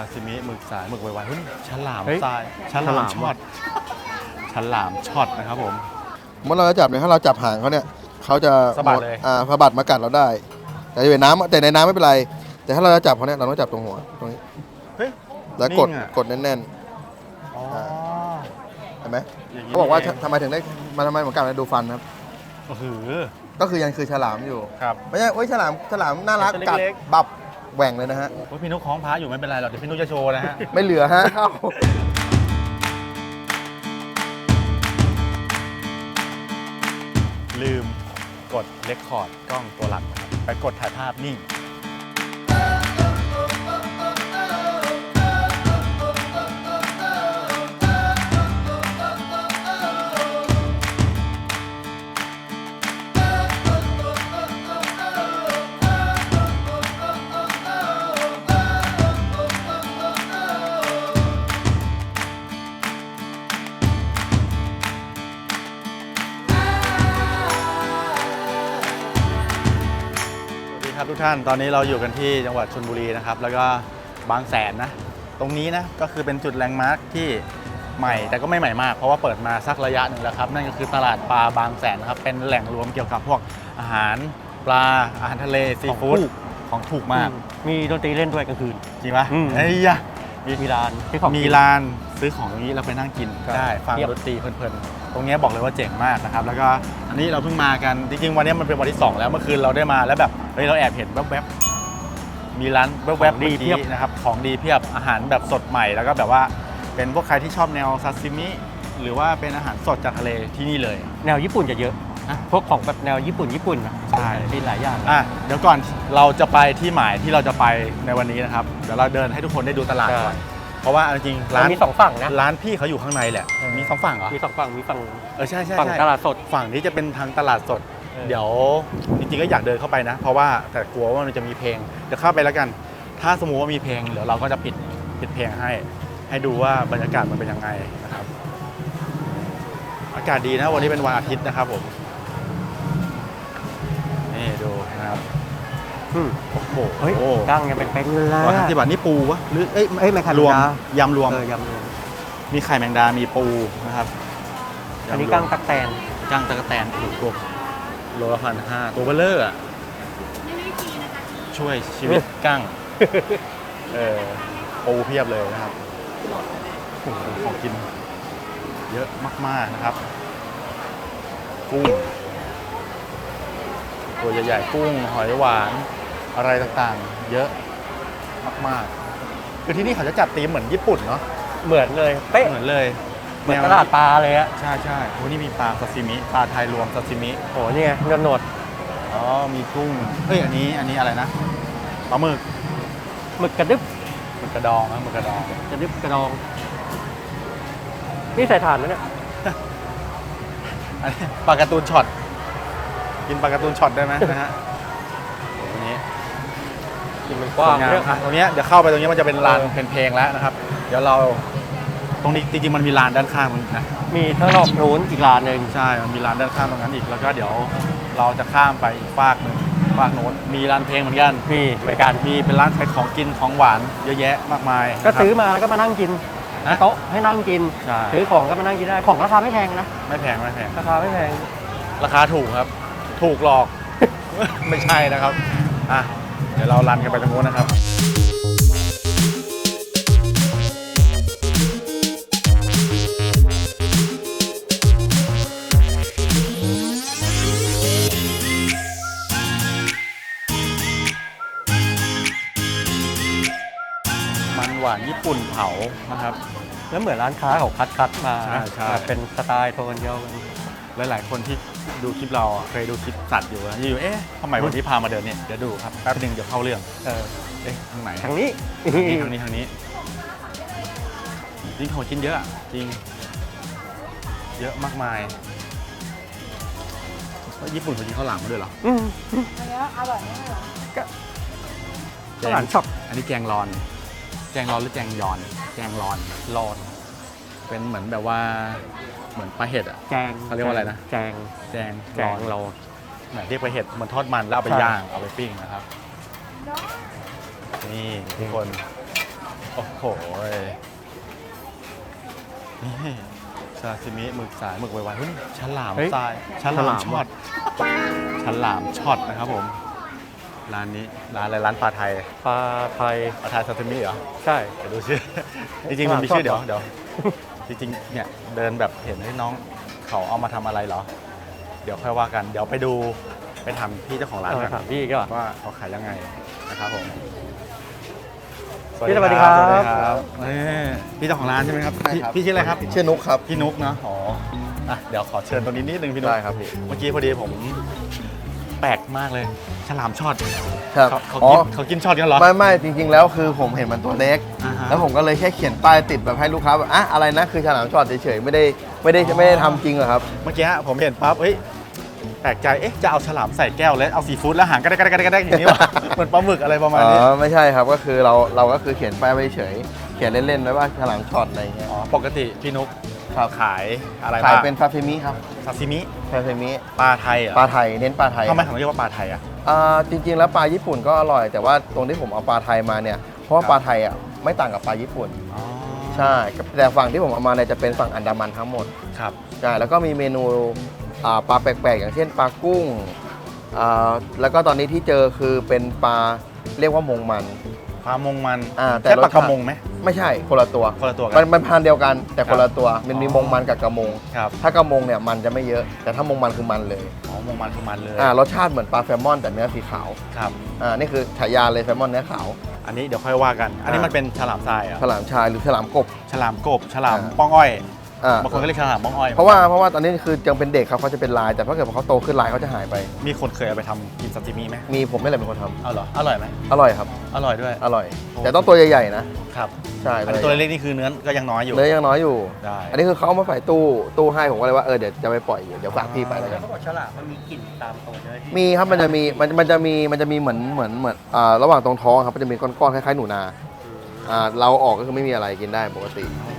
าซิมิหมึกสายหมึกไวๆเฮ้ยฉลามเฮ้ยทรายฉฉลาลามมช็อตฉลามช็อตนะครับผม เมื่อเราจะจับเนี่ยถ้าเราจับหางเขาเนี่ยเขาจะสะบัดเลย อ่าสะบัดมากัดเราได้ แต่อยู่ในน้ำแต่ในน้ำไม่เป็นไร แต่ถ้าเราจะจับเขาเนี่ยเราต้องจับตรงหัวตรงนี้เฮ้ย แล้วกดนิ่งอะ กดแน่นอ๋อๆเห็นไหมอย่างนี้เขาบอกว่านี่งทำไมถึงได้มาทำไมเหมือนกันนะดูฟันครับ โอ้โหก็คือยังคือฉลามอยู่ ครับ ไม่ใช่โอ้ยฉลามฉลามน่ารักตัวกัดเล็กบับ แหว่งเลยนะฮะ โอ้ยพี่นุ๊กคล้องพระอยู่ไม่เป็นไรหรอกเดี๋ยวพี่นุ๊กจะโชว์นะฮะ ไม่เหลือฮะเข้า ลืมกดเลคคอร์ดกล้องตัวหลักนะครับไปกดถ่ายภาพนิ่ง ครับทุกท่านตอนนี้เราอยู่กันที่จังหวัดชนบุรีนะครับแล้วก็บางแสนนะ ตรงนี้นะก็คือเป็นจุดแลนด์มาร์คที่ใหม่แต่ก็ไม่ใหม่มาก เพราะว่าเปิดมาสักระยะหนึ่งแล้วครับ นั่นก็คือตลาดปลาบางแสนนะครับเป็นแหล่งรวมเกี่ยวกับพวกอาหารปลาอาหารทะเลซีฟู้ดของถูกมากมีดนตรีเล่นด้วยกลางคืนจริงปะอืมเฮ้ยยะมีร้านที่ของมีกินร้านซื้อของตรงนี้เราไปนั่งกินครับได้ฟังเยี่ยมดนตรีเพลินๆ ตรงเนี้ยบอกเลยว่าเจ๋งมากนะครับ แล้วก็อันนี้เราเพิ่งมากัน จริงๆ วันนี้มันเป็นวันที่ 2 แล้วเมื่อคืนเราได้มาแล้วแบบเฮ้ยเราแอบเห็นแวบๆมีร้านแวบๆดีดีเพียบนะครับของดีเพียบอาหารแบบสดใหม่แล้วก็แบบว่าเป็นพวกใครที่ชอบแนวซาซิมิหรือว่าเป็นอาหารสดจากทะเลที่นี่เลย แนวญี่ปุ่นจะเยอะฮะพวกของแบบแนวญี่ปุ่นญี่ปุ่นนะใช่มีหลายอย่างอะเดี๋ยวก่อนเราจะไปที่หมายที่เราจะไปในวันนี้นะครับเดี๋ยวเราเดินให้ทุกคนได้ดูตลาดก่อน เพราะว่าเอาจริงๆร้าร้านนมีสองฝั่งนะ ร้านพี่เขาอยู่ข้างในแหละ เออ มีสองฝั่งเหรอ มีสองฝั่งมีฝั่ง เออใช่ใช่ฝั่งใช่ตลาดสดฝั่งนี้จะเป็นทางตลาดสด เออ เดี๋ยวจริงๆก็อยากเดินเข้าไปนะ เพราะว่าแต่กลัวว่ามันจะมีเพลง เดี๋ยวเข้าไปแล้วกัน ถ้าสมมติว่ามีเพลงเดี๋ยวเราก็จะปิดปิดเพลงให้ ให้ดูว่าบรรยากาศมันเป็นยังไงนะครับ อากาศดีนะวันนี้เป็นวันอาทิตย์นะครับผม โอ้โหเฮ้ยโอ้กั้งยังเป็นเป็นเลยร้อยห้าสิบบาทนี่ปูวะหรือเอ้ยเอ้ยไม่ไข่รวมแมงดยำรวมเออยำรวมมีไข่แมงดา มีปูนะครับอันนี้ยำรวมกั้งตักแตนกั้งตะกแตนถูกตัวโลละพันห้าตัวเบลเลอร์อะช่วยชีวิตกั้งเออปูเพียบเลยนะครับโอ้โหของกิน เยอะมาก ๆ นะครับกุ้งตัวใหญ่ๆกุ้งหอยหวาน อะไรต่างๆ เยอะมากๆคือที่นี่เขาจะจัดธีมเหมือนญี่ปุ่นเนาะเหมือนเลย เป๊ะ เหมือนเลยเหมือนตลาดปลาเลยอะใช่ใช่โอ้นี่มีปลาซาซิมิปลาไทยรวมซาซิมิโหเนี่ยเงินโหนดอ๋อมีกุ้งเฮ้ยอันนี้อันนี้อะไรนะปลาหมึกหมึกกระดึบหมึกกระดองนะหมึกกระดองกระดึบกระดอง นี่ใส่ถ่านไหมเนี่ยอันนี้ปลาการ์ตูนช็อตกินปลาการ์ตูนช็อตได้ไหมนะฮะตรงนี้ กินมันกว้างสวยงามเนี่ยอะตรงเนี้ยเดี๋ยวเข้าไปตรงนี้มันจะเป็นลานเป็นเพลงแล้วนะครับ เดี๋ยวเราตรงนี้จริงๆมันมีลานด้านข้างมันนะมีข้างนอกนู้นอีกร้านหนึ่งใช่มันมีลานด้านข้างตรงนั้นอีกแล้วก็เดี๋ยวเราจะข้ามไปอีกฝากหนึ่งฝากโน้นมีร้านเพลงเหมือนกันมีเหมือนกันมีเป็นร้านขายของกินของหวานเยอะแยะมากมายก็นะครับซื้อมาแล้วก็มานั่งกินฮะโต๊ะให้นั่งกินใช่ซื้อของก็มานั่งกินได้ของราคาไม่แพงนะไม่แพงไม่แพงราคาไม่แพงราคาถูกครับ ถูกหลอก ไม่ใช่นะครับอะ เดี๋ยวเรารันกันไปตรงนู้นนะครับมันหวานญี่ปุ่นเผานะครับ แล้วเหมือนร้านค้าเขาคัดคัดๆมาใช่ใช่ มาเป็นสไตล์โทนเดียวกัน หลายๆคนที่ ดูคลิปเราอะเคยดูคลิปสัตว์อยู่นะอยู่ๆเอ๊ะทำไมวันนี้พามาเดินเนี่ยเดี๋ยวดูครับแป๊บหนึงเดี๋ยวเข้าเรื่องเออเอ๊ะทางไหนทางนี้ ทางนี้ทางนี้ทางนี้จริงของกินเยอะอะจริง เยอะมากมายแล้วญี่ปุ่นเขากินข้าวหลามมาด้วยเหรออืมอันเนี้ยอร่อยมากเลยเหรอข้าวหลามช็อปอันนี้แกงรอน แกงรอนหรือแกงยอน แกงรอน รอน เป็นเหมือนแบบว่า เหมือนปลาเห็ดอะแจงเขาเรียกว่าอะไรนะ แจงแกงแจรองนเรา เหมือนเรียกปลาเห็ดเหมือนทอดมันแล้วเอาไปใช่ ย่างเอาไปปิ้งนะครับ นี่ทุกคน โอ้โหนี่ซาซิมิหมึกสายหมึกไวๆเฮ้ยฉลามเฮ้ยทรายฉฉลาลามมช็อตฉลามช็อตนะครับผม ร้านนี้ร้านอะไรร้านปลาไทยปลาไทยปลาไทยซาซิมิเหรอ ใช่ เดี๋ยวดูชื่อ จริงๆ มันมีชื่อฉเดี๋ยวลามช็อตเดี๋ยว จริงๆ เนี่ยเดินแบบเห็นให้น้องเขาเอามาทำอะไรเหรอ เดี๋ยวค่อยว่ากัน เดี๋ยวไปดูไปถามพี่เจ้าของร้านเอากันถามพี่ก็ ว่าเขาขายยังไงนะครับผมพี่สวัสดีครับ สวัสดีครับนี่พี่เจ้าของร้านใช่ไหมครับใช่พี่ครับ พี่ชื่ออะไรครับชื่อนุกครับ พี่นุกเนาะอ๋ออะเดี๋ยวขอเชิญตรงนี้นิดนึงพี่นุกได้ครับพี่ เมื่อกี้พอดีผมแปลกมากเลยฉลามช็อตครับเขาเขาอ๋อกินเขากินช็อตกันเหรอไม่ไม่จริงๆแล้วคือผมเห็นมันตัวเล็ก อ่าฮะ แล้วผมก็เลยแค่เขียนป้ายติดแบบให้ลูกค้าแบบอะอะไรนะคือฉลามช็อตเฉยๆไม่ได้ไม่ได้ไม่ได้ทำจริงเหรอครับ เมื่อกี้ผมเห็นปั๊บเฮ้ยแปลกใจ เอ๊ะ จะเอาฉลามใส่แก้วแล้วเอาซีฟู้ดแล้วหางกระแดกกระแดกกระแดกอย่างนี้วะเหมือนปลาหมึกอะไรประมาณอ๋นี้อไม่ใช่ครับ ก็คือเราเราก็คือเขียนป้ายไว้เฉย เขียนเล่นๆไว้ว่าฉลามช็อตอะไรอย่างเงี้ย อ๋อ ปกติพี่นุกครับขายอะไรขายบ้างเป็นซาซิมิครับ ซาซิมิ ซาซิมิ ปลาไทยเหรอปลาไทย เน้นปลาไทยทำไมถึงเรียกว่าปลาไทยอะอ่าจริงๆ แล้วปลาญี่ปุ่นก็อร่อย แต่ว่าตรงที่ผมเอาปลาไทยมาเนี่ย เพราะว่าครับปลาไทยอะ ไม่ต่างกับปลาญี่ปุ่น อ๋อใช่แต่ฝั่งที่ผมเอามาเนี่ยจะเป็นฝั่งอันดามันทั้งหมดครับ ใช่แล้วก็มีเมนูอ่าปลาแปลกๆ อย่างเช่นปลากุ้งอ่าแล้วก็ตอนนี้ที่เจอคือเป็นปลาเรียกว่ามงมัน ปลามงมันอ่าแต่ใช่ปลากระรสชาติ มงไหมไม่ใช่คนละตัว คนละตัวกัมันมันพันธุ์เดียวกันแต่คนละตัวมันมีอ๋อมงมันกับกระมง ครับถ้ากระมงเนี่ยมันจะไม่เยอะ แต่ถ้ามงมันคือมันเลยอ๋อมงมันคือมันเลยอ่ารสชาติเหมือนปลาแซลมอนแต่เนื้อสีขาวครับ อ่านี่คือฉายาเลยแซลมอนเนื้อขาว อันนี้เดี๋ยวค่อยว่ากัน อันนี้อ่ามัมันเป็นฉลามทรายเหรอะฉลามชายหรือฉลามกบ ฉลามกบ ฉลามอ่า ป้องอ้อย อ่า บางคนก็เรียกฉลามป้องอ้อยเพราะว่าเพราะว่าตอนนี้คือยังเป็นเด็กครับเขาจะเป็นลาย แต่ถ้าเกิดพอเขาโตขึ้นลายเขาจะหายไป มีคนเคยเอาไปทำกินซาซิมิไหมมีผมไม่แหละเป็นคนทำเอาเหรออร่อยไหมอร่อยครับ อร่อยด้วยอร่อยโอ้แต่ต้องตัวใหญ่ๆนะครับใช่อันนี้ตัวเล็กนี่คือเนื้อก็ยังน้อยอยู่ เนื้อยังน้อยอยู่ ได้ อันนี้คือเขาเอามาใส่ตู้ตู้ให้ผมก็เลยว่าเออเดี๋ยวจะไปปล่อยเดี๋ยวฝากพี่ไปแล้วกัน เขาบอกฉลามมันมีกลิ่นตามตัวใช่ไหมพี่มีครับมันจะมีมันมันจะมีมันจะมีเหมือนเหมือนเหมือนอ่าระหว่างตรงท้องครับมันจะมีก้อนๆคล้ายๆหนูนาอ่าเราออกก็คือไม่มีอะไรกินได้ปกติอืม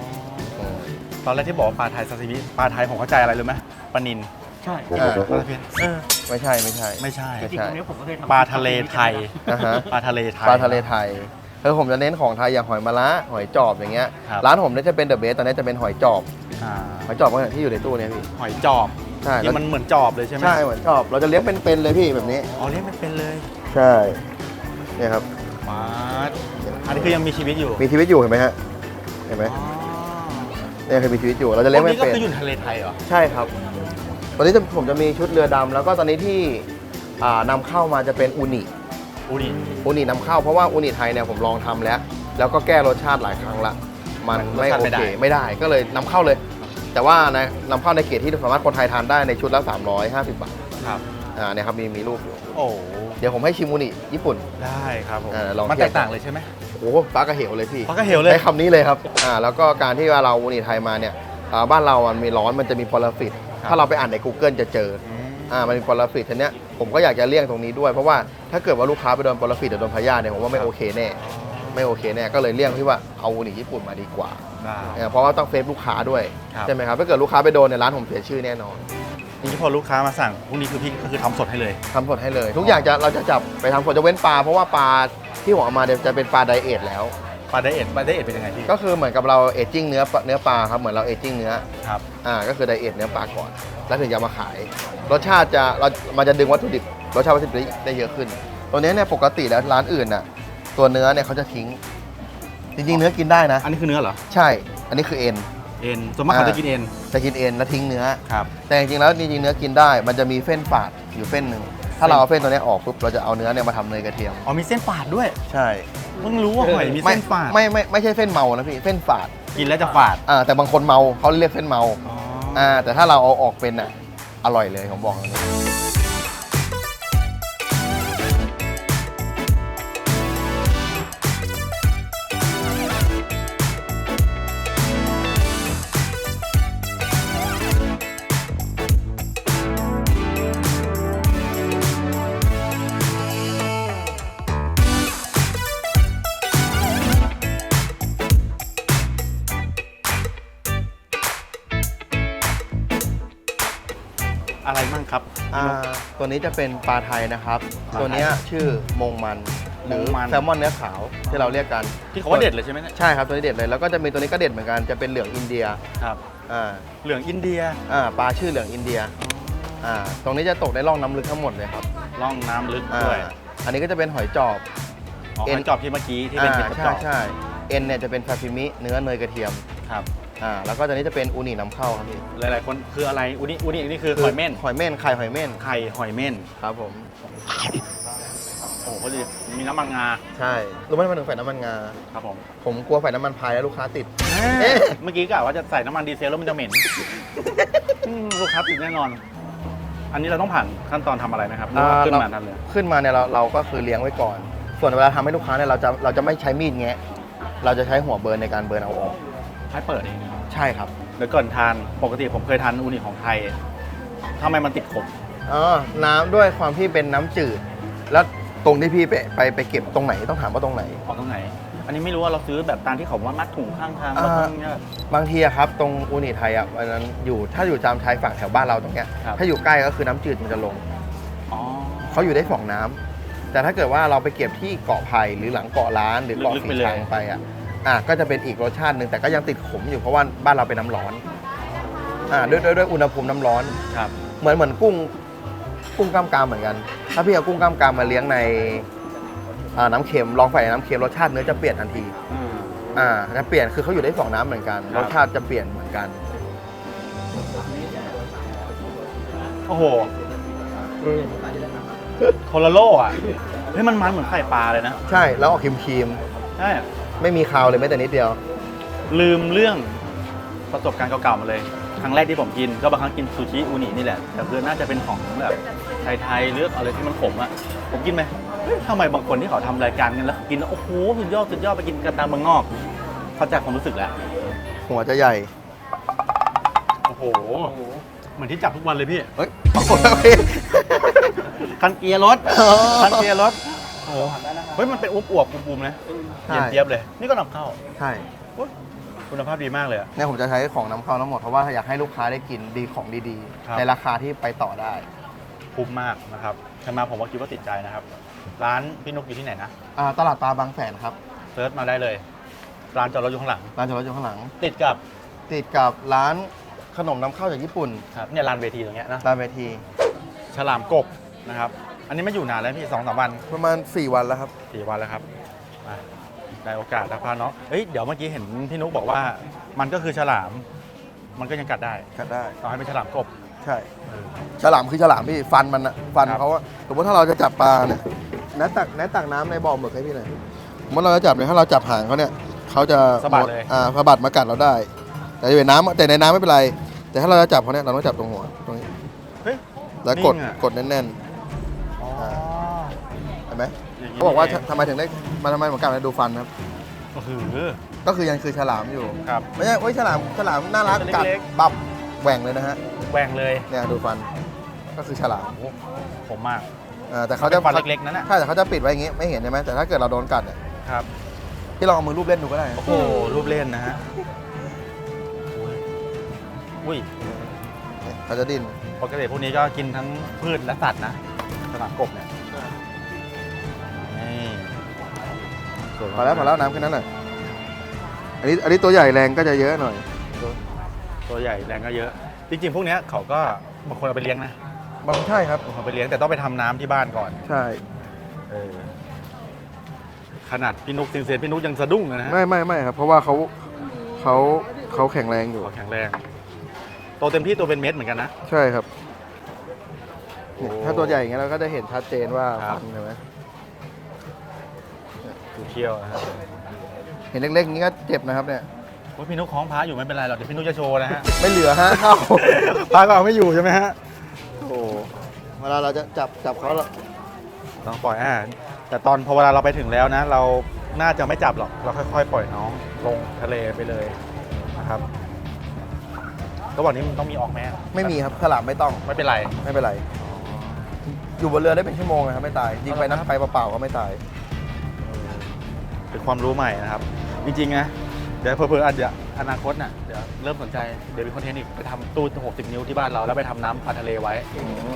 ตอนแรกที่บอกว่าปลาไทยซาซิมิปลาไทยผมเข้าใจอะไรรู้ไหมปลานินใช่อ่าปลาตะเพียนเออไม่ใช่ไม่ใช่ ไม่ใช่ จริงๆตรงนี้ผมก็เคยทำปลาทะเลไทยอ่าฮะ ปลาทะเลไทย ปลาทะเลไทยคือผมจะเน้นของไทยอย่างหอยมะระหอยจอบอย่างเงี้ยครับ ร้านผมเนี่ยจะเป็นเดอะเบสตอนนี้จะเป็นหอยจอบอ่าหอยจอบก็อย่างที่อยู่ในตู้เนี่ยพี่ หอยจอบใช่แล้วที่มันเหมือนจอบเลยใช่ไหมใช่หอยจอบ เราจะเลี้ยงเป็นๆเลยพี่แบบนี้ อ๋อเรียกไม่เป็นเลยใช่เนี่ยครับ มาดอันนี้คือยังมีชีวิตอยู่มีชีวิตอยู่เห็นไหมฮะเห็นไหมอ๋อ เนี่ยคือมีชีวิตอยู่เราจะพเลี้วยงกไม่นี้ก็เป็นคืออยู่ในทะเลไทยเหรอ ใช่ครับตอนนี้จะผมจะมีชุดเรือดำแล้วก็ตอนนี้ที่อ่านำเข้ามาจะเป็นอูนิอูนิอูนินำเข้าเพราะว่าอูนิไทยเนี่ยผมลองทำแล้ว แล้วก็แก้รสชาติหลายครั้งละมันไม่โอเคไม่ได้ก็เลยนำเข้าเลย แต่ว่านะนำเข้าในเกรดที่สามารถคนไทยทานได้ในชุดละ 350 บาทครับ อ่าเนี่ยครับมีมีรูปอยู่โอ้ เดี๋ยวผมให้ชิมอูนิญี่ปุ่น ได้ครับผมเออลอง มันเทีแตยบกต่างเลยใช่ไหม โอ้โหปลากระเหวเลยพี่ปลากระเหวเลย ใช้คำนี้เลยครับอ่าแล้วก็การที่ว่าเราอูนิไทยมาเนี่ยอ่าบ้านเรามันมีร้อนมันจะมีปรสิตถ้าเราไปอ่านใน Google จะเจออืมอ่ามันมีปรสิตทีเนี้ยผมก็อยากจะเลี่ยงตรงนี้ด้วยเพราะว่าถ้าเกิดว่าลูกค้าไปโดนปรสิตหรือโดนพยาธิเนี่ยผมว่าไม่โอเคแน่ไม่โอเคแน่ก็เลยเลี่ยงที่ว่าเอาอูนิญี่ปุ่นมาดีกว่าได้เออเพราะว่าต้องเฟซลูกค้าด้วยครับใช่ไหมครับถ้าเกิดลูกค้าไปโดนในยร้านผมเสียชื่อแน่นอนนี่พอลูกค้ามาสั่งพรุ่งนี้คือพี่ก็คือทำสดให้เลยทำสดให้เลย ทุกอย่างจะเราจะจับไปทำสดจะเว้นปลาเพราะว่าปลา ที่ผมเอามาเนี่ยจะเป็นปลาไดเอทแล้ว ปลาไดเอทปลาไดเอทเป็นยังไงพี่ก็คือเหมือนกับเราเอจจิ้งเนื้อปลาเนื้อปลาครับเหมือนเราเอจจิ้งเนื้อครับอ่าก็คือไดเอทเนื้อปลาก่อน แล้วถึงจะมาขาย รสชาติจะเรามันจะดึงวัตถุดิบรสชาติวัตถุดิบได้ได้เยอะขึ้น ตัวเนี้ยเนี่ยปกติแล้วร้านอื่นน่ะตัวเนื้อเนี่ยเขาจะทิ้ง จริงๆ เนื้อกินได้นะ อันนี้คือเนื้อเหรอ ใช่ อันนี้คือเอ็น เอ็นส่วนมากเขาอ่าจะกินเอ็น จะกินเอ็นแล้วทิ้งเนื้อ ครับ แต่จริงๆ แล้วจริงๆ เนื้อกินได้ มันจะมีเส้นฝาดอยู่เส้นหนึ่ง ถ้าเราเอาเส้นตัวเนี้ยออกปุ๊บเราจะเอาเนื้อเนี่ยมาทำเนยกระเทียม อ๋อมีเส้นฝาดด้วย ใช่เพิ่งรู้ว่าหอยมีไม่เส้นฝาดไม่ไม่ไม่ใช่เส้นเมานะพี่เส้นฝาดกินแล้วจะฝาดอ่าแต่บางคนเมาเขาเรียกเส้นเมาอ๋ออ่าแต่ถ้าเราเอาออกเป็นอะอร่อยเลยผมบอกเลย ตัวนี้จะเป็นปลาไทยนะครับปลาไทยตัวเนี้ยชื่อมงมันหรือมัน แซลมอนเนื้อขาวที่เราเรียกกันที่เขาว่าเด็ดเลยใช่ไหมเนี่ยใช่ครับตัวนี้เด็ดเลยแล้วก็จะมีตัวนี้ก็เด็ดเหมือนกันจะเป็นเหลืองอินเดียครับ อ่าเหลืองอินเดียอ่าปลาชื่อเหลืองอินเดียอ่าตรงนี้จะตกในร่องน้ำลึกทั้งหมดเลยครับล่องน้ำลึกอ่าด้วยอันนี้ก็จะเป็นหอยจอบ อ๋อเอ็น หอยจอบที่เมื่อกี้ที่เป็นอ่าเห็ดกระใช่จอกใช่เอ็นเนี่ยจะเป็นซาซิมิเนื้อเนยกระเทียม ครับ อ่าแล้วก็ตัวนี้จะเป็นอูนิน้ำเข้าครับพี่หลาย ๆ คนคืออะไรอุนิอุนินี่คือหอยเม่นหอยเม่นไข่หอยเม่นไข่หอยเม่นครับผม โอ้โหเขาจะมีน้ำมันงาใช่รู้ไหมทำไมถึงใส่น้ำมันงา ครับผมผมกลัวใส่น้ำมันพายแล้วลูกค้าติด เอ๊ะ เมื่อกี้กะว่าจะใส่น้ำมันดีเซลแล้วมันจะเหม็นอืมลูกค้าติดแน่นอน อันนี้เราต้องผ่านขั้นตอนทำอะไรไหมครับหรือว่าขึ้นมาทันเลย ขึ้นมาเนี่ยเราเราก็คือเลี้ยงไว้ก่อน ส่วนเวลาทำให้ลูกค้าเนี่ยเราจะเราจะไม่ใช้มีดแงะเราจะใช้หัวเบิร์นในการเบิร์นเอาออก ให้เปิดเองใช่ครับเดี๋ยวก่อนทานปกติผมเคยทานอูนิของไทยทำไมมันติดขมอ๋อน้ำด้วยความที่เป็นน้ำจืด แล้วตรงที่พี่ไปไปไปเก็บตรงไหนต้องถามว่าตรงไหน ออกตรงไหน อันนี้ไม่รู้ว่าเราซื้อแบบตามที่เขาว่ามัดถุงข้างทางอ่าแล้วก็เนี่ยบางทีอะครับ ตรงอูนิไทยอะวันนั้นอยู่ถ้าอยู่ตามชายฝั่งแถวบ้านเราตรงเนี้ยครับ ถ้าอยู่ใกล้ก็คือน้ำจืดมันจะลงอ๋อเขาอยู่ได้สองน้ำแต่ถ้าเกิดว่าเราไปเก็บที่เกาะไผ่หรือหลังเกาะล้านหรือเกาะลึกๆสีไปเลยชังไปอะ อะก็จะเป็นอีกรสชาติหนึ่งแต่ก็ยังติดขมอยู่เพราะว่าบ้านเราเป็นน้ำร้อนอ่าด้วยด้วยด้วยอุณหภูมิน้ำร้อน ครับเหมือนเหมือนกุ้งกุ้งกล้ามกรามเหมือนกัน ถ้าพี่เอากุ้งกล้ามกรามมาเลี้ยงในอ่าน้ำเค็มลองใส่ในน้ำเค็มรสชาติเนื้อจะเปลี่ยนทันที อืม อ่าจะเปลี่ยนคือเขาอยู่ได้สองน้ำเหมือนกันครัรบ สชาติจะเปลี่ยนเหมือนกัน โอ้โหโคลาโลอะเฮ้ยมันมันเหมือนไข่ปลาเลยนะ ใช่แล้วออกครีมครีมใช่ๆ ไม่มีคาวเลยแม้แต่นิดเดียว ลืมเรื่องประสบการณ์เก่าๆมาเลย ครั้งแรกที่ผมกินก็บางครั้งกินซูชิอูนินี่แหละ แต่เพื่อนน่าจะเป็นของแบบไทยๆหรืออะไรที่มันขมอะผมกินไหมเฮ้ยทำไมบางคนที่เขาทำรายการกันแล้วกินแล้วโอ้โหสุดยอดสุดยอดไปกินกันตามเมืองนอก เข้าใจความรู้สึกแล้ว หัวจะใหญ่ โอ้โห เหมือนที่จับทุกวันเลยพี่ เฮ้ยคันเกียร์รถอ๋อคันเกียร์รถ โอ้โหเฮ้ยมันเป็นอวบๆปุ่มๆนะใช่ เย็นเจี๊ยบเลย นี่ก็นำเข้าใช่โอ๊ยคุณภาพดีมากเลยอะ เนี่ยผมจะใช้ของน้ำเข้าทั้งหมด เพราะว่าอยากให้ลูกค้าได้กินดีของดีครับ ๆ ในราคาที่ไปต่อได้ คุ้มมากนะครับใครมาผมว่าคิดว่าติดใจนะครับ ร้านพี่นุกอยู่ที่ไหนนะอ่าตลาดปลาบางแสนครับ เซิร์ชมาได้เลย ร้านจอดรถอยู่ข้างหลัง ร้านจอดรถอยู่ข้างหลัง ติดกับติดกับร้านขนมน้ำเข้าจากญี่ปุ่น ครับเนี่ยร้านเวทีตรงเนี้ยนะ ร้านเวที ฉลามกบนะครับ อันนี้ไม่อยู่นานแล้วพี่สองสามวันประมาณ 4 วันแล้วครับ สี่วันแล้วครับมาได้โอกาสแล้วพาน้องเฮ้ยเดี๋ยวเมื่อกี้เห็นพี่นุกบอกว่า มันก็คือฉลาม มันก็ยังกัดได้กัดได้ ต่อให้เป็นฉลามกบ ใช่ ฉลามคือฉลามพี่ ฟันมันอะฟันครับ เขาอะสมมติถ้าเราจะจับปลาเนี่ยแนตักแนตักน้ำในบ่อหมึกให้พี่หน่อยสมมติเราจะจับเนี่ยถ้าเราจับหางเขาเนี่ยเขาจะสะบัดเลย อ่าสะบัดมากัดเราได้ แต่ในน้ำแต่ในน้ำไม่เป็นไร แต่ถ้าเราจะจับเขาเนี่ยเราต้องจับตรงหัวตรงนี้ เฮ้ย แล้วกดนิ่งอะ กดแน่นอ๋อๆเห็น ไหมย่งนี้เขาบอกว่านี่งทำไมถึงได้มันทำไมเหมือนกันดูฟันครับ ก็คือก็คือยังคือฉลามอยู่ ครับ ไม่ใช่โอ้ยฉลามฉลามน่ารักตัวกัดเล็กบับแหว่งเลยนะฮะแหว่งเลยเนี่ยดูฟันก็คือฉลามผมมากอ่าแต่เขาเขาจะจะฟันเล็กๆ นั่นน่ะใช่แต่เขาจะปิดไว้อย่างงี้ไม่เห็นใช่ไหมแต่ถ้าเกิดเราโดนกัดเนี่ยครับที่เราเอามือรูปเล่นดูก็ได้นะโอ้โห รูปเล่นนะฮะอุ้ยเนี่ยเขาจะดิ้นปกติพวกนี้ก็กินทั้งพืชและสัตว์นะสนามกบเนี่ย สยพอแล้วพอแล้วน้ำแค่นั้นแหละอันนี้อันนี้ตัวใหญ่แรงก็จะเยอะหน่อย ตัวใหญ่แรงก็เยอะ จริงๆ พวกเนี้ยเขาก็บางคนเอาไปเลี้ยงนะบางใช่ครับบางคนไปเลี้ยงแต่ต้องไปทำน้ำที่บ้านก่อนใช่เออขนาดพี่นุกซินเซียนพี่นุกยังสะดุ้งเลยนะฮะไม่ไม่ไม่ครับ เพราะว่าเขาเขาเขาแข็งแรงอยู่ เขาแข็งแรงโตเต็มที่ตัวเป็นเม็ดเหมือนกันนะ ใช่ครับเนี่ยโอ้ถ้าตัวใหญ่อย่างเงี้ยเราก็จะเห็นชัดเจนว่าครับ ฟันใช่ไหม ดูเขี้ยวนะฮะเห็นเล็กๆอย่างนี้ก็เจ็บนะครับเนี่ยโอ้ยพี่นุกคล้องพระอยู่ไม่เป็นไรหรอกเดี๋ยวพี่นุกจะโชว์นะฮะ ไม่เหลือฮะเข้าพระก็เอาไม่อยู่ใช่ไหมฮะ โอ้เวลาเราจะจับจับเขาเราต้องปล่อยอ่าแต่ตอนพอเวลาเราไปถึงแล้วนะ เราน่าจะไม่จับหรอก เราค่อยๆ ปล่อยน้องลงทะเลไปเลยนะครับระหว่างนี้มันต้องมีออกไหมไม่มีครับฉลามไม่ต้องไม่เป็นไร ไม่เป็นไร อยู่บนเรือได้เป็นชั่วโมงนะครับไม่ตายยิงไปนัดไปเปล่าๆก็ไม่ตาย เป็นความรู้ใหม่นะครับ จริงๆนะเดี๋ยวเพิ่อๆอาจจะอนาคตน่ะเดี๋ยวเริ่มสนใจเดี๋ยวมีคอนเทนต์อีกไปทำตู้ 60 นิ้วที่บ้านเรา แล้วไปทำน้ำปลาทะเลไว้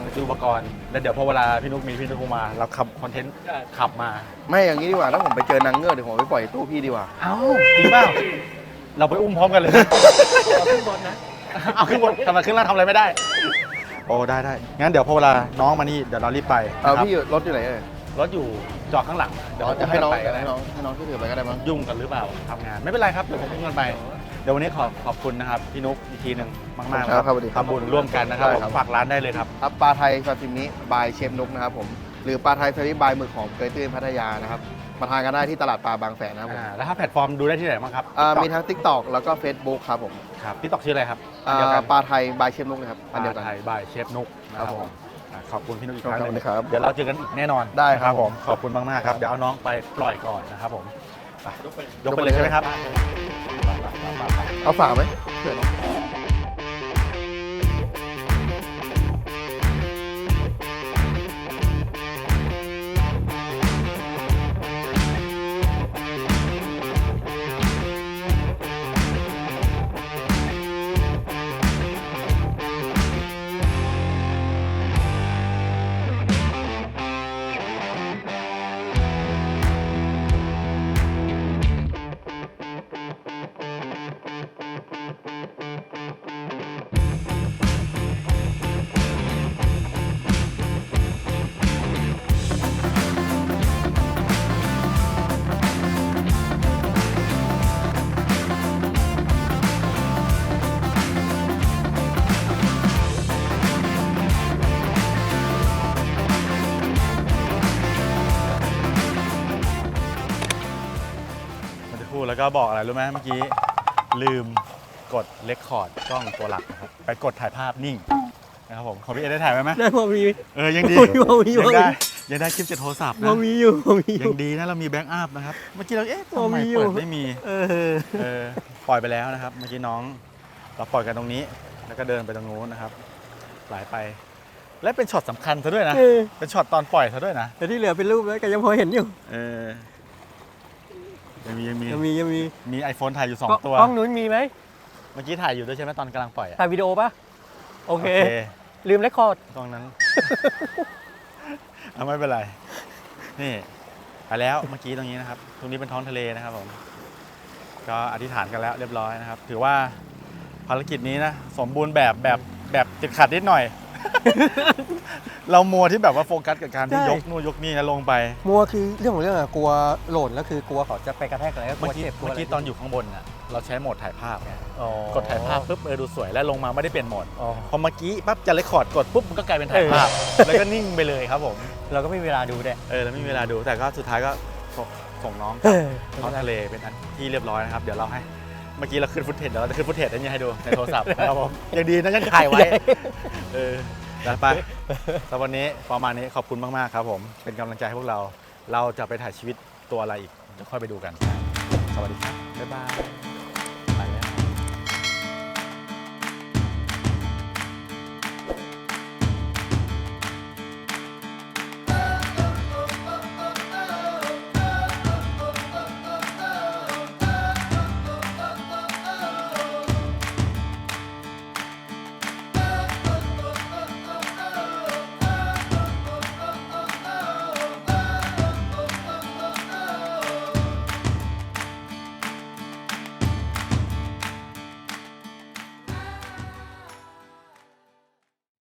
ไปซื้ออุปกรณ์แล้วเดี๋ยวพอเวลาพี่นุกมีพี่นุกมาเราขับคอนเทนต์ขับมาไม่อย่างนี้ดีกว่าถ้าผมไปเจอนางเงือกเดี๋ยวผมไปปล่อยตู้พี่ดีกว่าเอ้าจริงเปล่าเราไปอุ้มพร้อมกันเลยเราขึ้นบนนะเอาขึ้นบนทำไมขึ้นล่างทำอะไรไม่ได้โอ้ได้ได้งั้นเดี๋ยวพอเวลาน้องมานี่เดี๋ยวเรารีบไปเอานะครับพี่รถอยู่ไหนเอ่ย รถอยู่จอดข้างหลังเดี๋ยวจะให้น้องไปก็ได้ให้น้องให้น้องช่วยถือไปก็ได้มั้งยุ่งกันหรือเปล่าทำงานไม่เป็นไรครับเดี๋ยวผมอุ้มกันไป เดี๋ยววันนี้ขอขอบคุณนะครับพี่นุกอีกทีหนึ่งมากๆนะคครัรับบครับสวัสดีครับทำบุญร่วมกันนะครับได้ผมครับฝากร้านได้เลยครับครับปลาไทยซาซิมิบายเชฟนุกนะครับผมหรือปลาไทยซาซิมิบายหมึกหอมเกยตื้นพัทยานะครับมาทานกันได้ที่ตลาดปลาบางแสนนะครับผมอ่าแล้วถ้าแพลตฟอร์มดูได้ที่ไหนบ้างครับอ่า TikTok มีทั้ง TikTok แล้วก็ Facebook ครับผมครับพี่ตอกชื่ออะไรครับอ่าเดียวกันปลาไทยบายเชฟนุกนะครับอันเดียวกันไทยบายเชฟนุกนะครับครับผผมมอ่า ขอบคุณพี่นุกอีกครั้งหขอบนึคุงณครับ เดี๋ยวเราเจอกันอีกแน่นอนได้ครับผม ขอบคุณมากๆครับ เดี๋ยวเอาน้องไปปล่อยก่อนนะครับผมไปยกไปยกไปเลยใช่ไหมครับ เอาฝาไหมเผื่อน้อง ก็บอกอะไรรู้ไหมเมื่อกี้ ลืมกดเลคคอร์ดกล้องตัวหลักนะครับ ไปกดถ่ายภาพนิ่งนะครับผมของพี่เอได้ถ่ายไว้ไหมได้พอมี เออยังดีโอ้ยพอมี ยังพอมีได้ยังได้คลิปจากโทรศัพท์พนะอมีอยู่พอมีอยัยู่ งดีนะเรามีแบ็กอัพนะครับ เมื่อกี้เราเอ๊ะพอทำไมมีอยู่ เปิดไม่มีเออ เออปล่อยไปแล้วนะครับ เมื่อกี้น้องเราปล่อยกันตรงนี้ แล้วก็เดินไปตรงนู้นนะครับไหลไป และเป็นช็อตสำคัญซะด้วยนะเออ เป็นช็อตตอนปล่อยซะด้วยนะแต่ที่เหลือเป็นรูปแล้วก็ยังพอเห็นอยู่ เออ ยังมียังมียังมียังมีมี iPhone ถ่ายอยู่สองกล้ตัว กล้องนู้นมีไหมเมื่อกี้ถ่ายอยู่ด้วยใช่ไหมตอนกำลังปล่อยอะถ่ายวิดีโอปะโอเคโอเคลืมเรคคอร์ดตรงนั้นเอาไม่เป็นไร นี่ไปแล้วเมื่อกี้ตรงนี้นะครับ ตรงนี้เป็นท้องทะเลนะครับผมก็อธิษฐานกันแล้วเรียบร้อยนะครับ ถือว่าภารกิจนี้นะสมบูรณ์แบบแบบแบบติดขัดนิดหน่อย เรามัวที่แบบว่าโฟกัสกับการที่ยกนู่นยกนี่นะลงไป มัวคือเรื่องของเรื่องอะกลัวโหล่นแล้วคือกลัวเขาจะไปกระแทกอะไรก็กเมื่ลัอวกี้เจ็บกลัวเมื่ออะไรกี้ตอนอยู่ข้างบนน่ะเราใช้โหมดถ่ายภาพไงอ๋อกดถ่ายภาพปุ๊บเออดูสวยแล้วลงมาไม่ได้เปลี่ยนโหมดอ๋อ พอเมื่อกี้ปั๊บจะเรคคอร์ดกดปุ๊บมันก็กลายเป็นถ่ายภาพ แล้วก็นิ่งไปเลยครับผมเราก็ไม่มีเวลาดูด้วยเออแล้วไม่มีเวลาดูแต่ก็สุดท้ายก็ส่งส่งน้องเออท้องทะเลเป็นอันที่เรียบร้อยนะครับ เดี๋ยวเราให้เมื่อกี้เราขึ้นฟุตเทจเดี๋ยวเราจะขึ้นฟุตเทจอันนี้ให้ดูในโทรศัพท์นะครับผมยังดีนะยังถ่ายไว้ เออแล้วไปสำหรับวันนี้ประมาณนี้ขอบคุณมากๆครับผม เป็นกำลังใจให้พวกเรา เราจะไปถ่ายชีวิตตัวอะไรอีกเดี๋ยวค่อยไปดูกัน สวัสดีครับ บ๊ายบาย